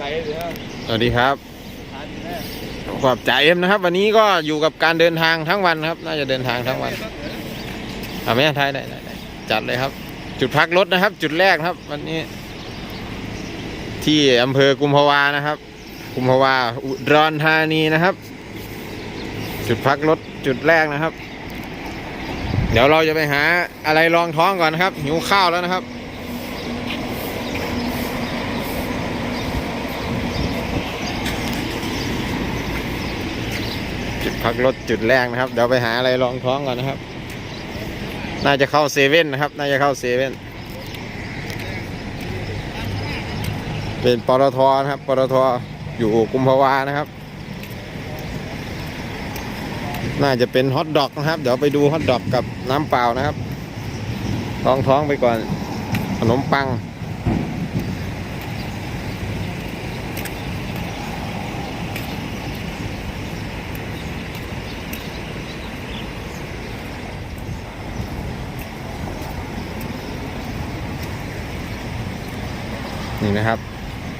ไรเดี๋ยวสวัสดีครับทานแน่ขอบใจเอ็มนะครับ วันนี้ก็อยู่กับการเดินทางทั้งวันครับ น่าจะเดินทางทั้งวันทำไหมทายได้ได้ได้จัดเลยครับ จุดพักรถนะครับ จุดแรกครับ วันนี้ ที่อำเภอกุมภาวานะครับ กุมภาวาอุดรธานีนะครับ จุดพักรถจุดแรกนะครับ เดี๋ยวเราจะไปหาอะไรรองท้องก่อนนะครับ หิวข้าวแล้วนะครับ จุดพักรถจุดแรกนะครับ เดี๋ยวไปหาอะไรรองท้องก่อนนะครับ น่าจะเข้าเซเว่นนะครับ น่าจะเข้าเซเว่นเป็นปตทนะครับปตทอยู่กุมภาวานะครับ น่าจะเป็นฮอทดอกนะครับ เดี๋ยวไปดูฮอทดอกกับน้ำเปล่านะครับท้องท้องไปก่อนขนมปัง นี่นะครับ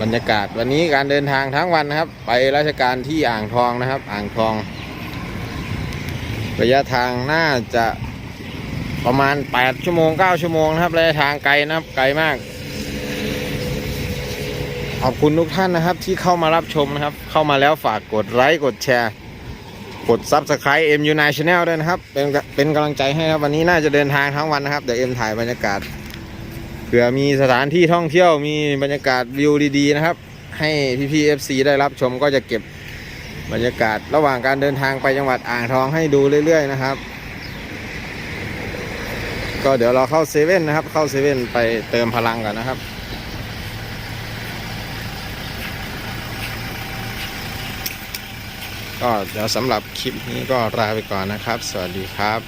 บรรยากาศวันนี้การเดินทางทั้งวันนะครับ ไปราชการที่อ่างทองนะครับ อ่างทอง ระยะทางน่าจะประมาณ 8 ชั่วโมง 9 ชั่วโมงนะครับระยะทางไกลนะครับ ไกลมาก ขอบคุณทุกท่านนะครับ ที่เข้ามารับชมนะครับ เข้ามาแล้วฝากกดไลค์กดแชร์กด Subscribe MU9 Channel ด้วยนะครับ เป็นเป็นกำลังใจให้ครับ วันนี้น่าจะเดินทางทั้งวันนะครับ เดี๋ยวเอ็มถ่ายบรรยากาศ เผื่อมีสถานที่ท่องเที่ยวมีบรรยากาศวิวดี ๆ นะครับ ให้พี่ๆ FC ได้รับชมก็จะเก็บบรรยากาศระหว่างการเดินทางไปจังหวัดอ่างทองให้ดูเรื่อย ๆ นะครับ ก็เดี๋ยวเราเข้าเซเว่นนะครับ เข้าเซเว่นไปเติมพลังก่อนนะครับก็เดี๋ยวสำหรับคลิปนี้ก็ลาไปก่อนนะครับ สวัสดีครับ